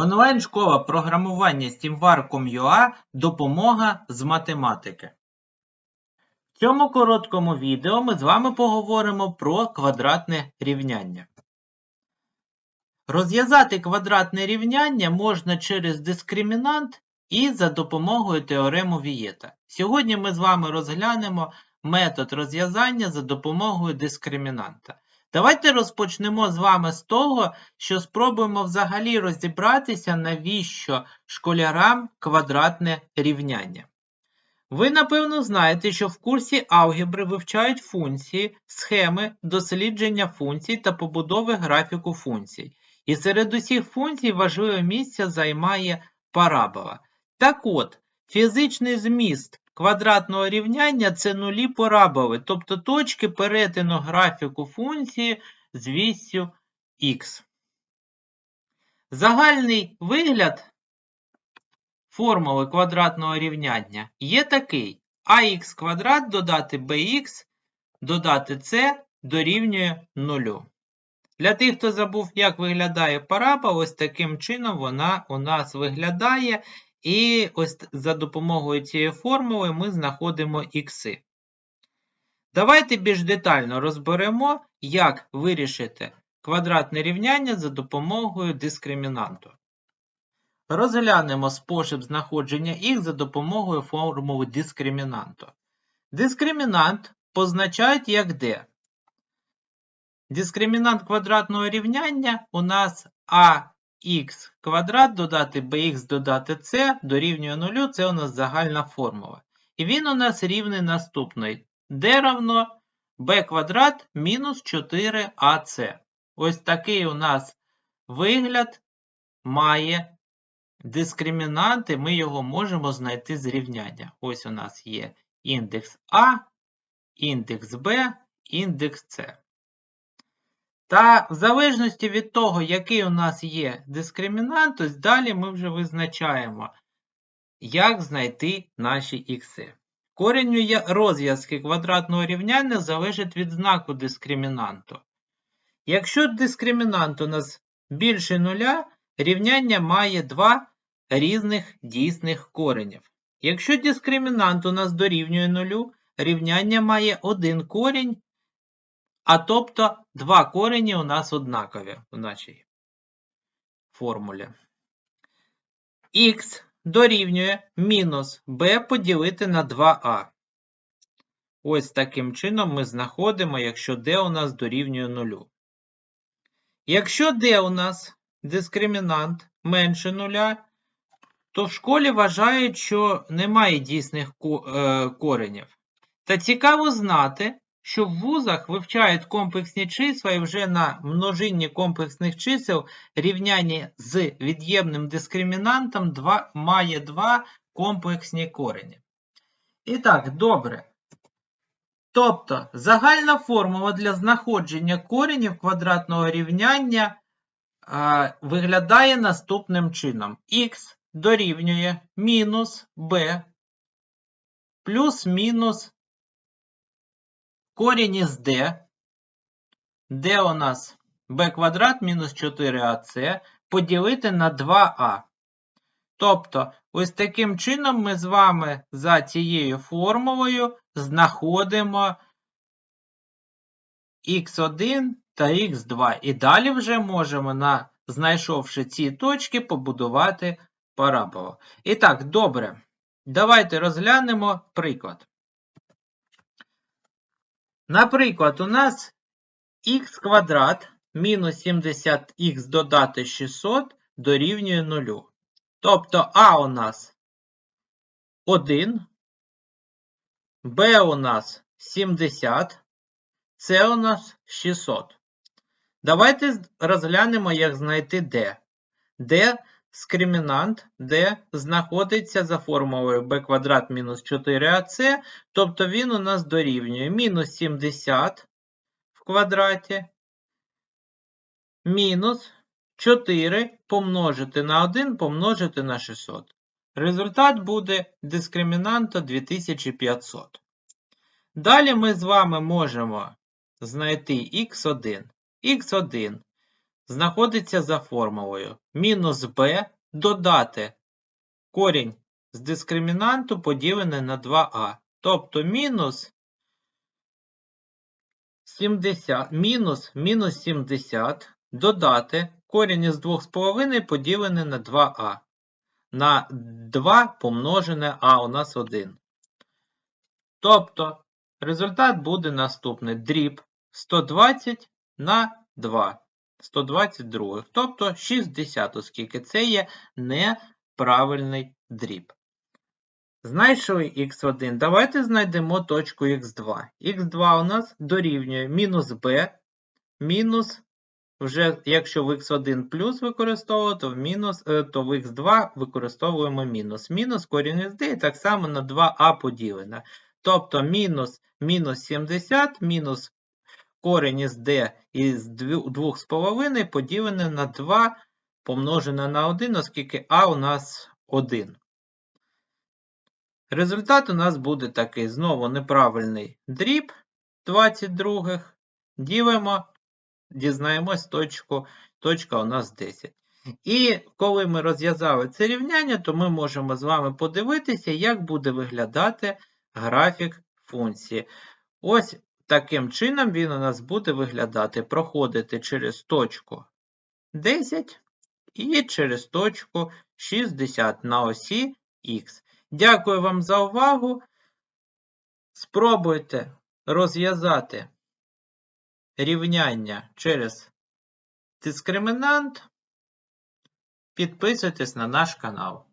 Онлайн-школа програмування Steamvar.com.ua Допомога з математики. В цьому короткому відео ми з вами поговоримо про квадратне рівняння. Розв'язати квадратне рівняння можна через дискримінант і за допомогою теорему Вієта. Сьогодні ми з вами розглянемо метод розв'язання за допомогою дискримінанта. Давайте розпочнемо з вами з того, що спробуємо взагалі розібратися, навіщо школярам квадратне рівняння. Ви, напевно, знаєте, що в курсі алгебри вивчають функції, схеми дослідження функцій та побудови графіку функцій. І серед усіх функцій важливе місце займає парабола. Так от, фізичний зміст квадратного рівняння це нулі параболи, тобто точки перетину графіку функції з віссю х. Загальний вигляд формули квадратного рівняння є такий: ax квадрат додати bx додати c дорівнює 0. Для тих, хто забув, як виглядає парабола, ось таким чином вона у нас виглядає. І ось за допомогою цієї формули ми знаходимо ікси. Давайте більш детально розберемо, як вирішити квадратне рівняння за допомогою дискримінанту. Розглянемо спосіб знаходження їх за допомогою формули дискримінанту. Дискримінант позначають як d. Дискримінант квадратного рівняння у нас ax квадрат додати bx додати c дорівнює 0, це у нас загальна формула. І він у нас рівний наступний. d равно b квадрат мінус 4ac. Ось такий у нас вигляд має дискримінант, і ми його можемо знайти з рівняння. Ось у нас є індекс А, індекс Б, індекс С. Та в залежності від того, який у нас є дискримінант, ось далі ми вже визначаємо, як знайти наші ікси. Корінь розв'язки квадратного рівняння залежить від знаку дискримінанту. Якщо дискримінант у нас більше нуля, рівняння має два різних дійсних коренів. Якщо дискримінант у нас дорівнює нулю, рівняння має один корінь, а тобто два корені у нас однакові в нашій формулі. Х дорівнює мінус b поділити на 2а. Ось таким чином ми знаходимо, якщо d у нас дорівнює 0. Якщо d у нас дискримінант менше 0, то в школі вважають, що немає дійсних е, коренів. Та цікаво знати, що в вузах вивчають комплексні числа і вже на множинні комплексних чисел рівняння з від'ємним дискримінантом 2, має два комплексні корені. І так, добре. Тобто, загальна формула для знаходження коренів квадратного рівняння а, виглядає наступним чином. х дорівнює мінус b плюс-мінус корінь із d, d у нас b квадрат мінус 4ac поділити на 2а. Тобто, ось таким чином ми з вами за цією формулою знаходимо х1 та х2. І далі вже можемо, на, знайшовши ці точки, побудувати параболу. І так, добре. Давайте розглянемо приклад. Наприклад, у нас х квадрат мінус 70х додати 600 дорівнює 0. Тобто А у нас 1, Б у нас 70, С у нас 600. Давайте розглянемо, як знайти D. D Скримінант, де знаходиться за формулою b квадрат мінус 4ac, тобто він у нас дорівнює мінус 70 в квадраті, мінус 4 помножити на 1 помножити на 600. Результат буде дискримінанта 2500. Далі ми з вами можемо знайти x1. x1 знаходиться за формулою. Мінус b додати корінь з дискримінанту поділене на 2а. Тобто мінус 70, мінус, мінус 70 додати корінь із 2,5 поділене на 2а. На 2 помножене а у нас 1. Тобто результат буде наступний. Дріб 120 на 2. 122. Тобто 60, оскільки це є неправильний дріб. Знайшли х1. Давайте знайдемо точку х2. х2 у нас дорівнює мінус b, мінус, вже якщо в х1 плюс використовувати, то в, мінус, е, то в х2 використовуємо мінус. Мінус корінь із d і так само на 2а поділене. Тобто мінус мінус 70, мінус корінь із d із 2,5 поділене на 2 помножене на 1, оскільки а у нас 1. Результат у нас буде такий. Знову неправильний дріб 22. Ділимо, дізнаємось точку. Точка у нас 10. І коли ми розв'язали це рівняння, то ми можемо з вами подивитися, як буде виглядати графік функції. Ось таким чином він у нас буде виглядати, проходити через точку 10 і через точку 60 на осі х. Дякую вам за увагу. Спробуйте розв'язати рівняння через дискримінант. Підписуйтесь на наш канал.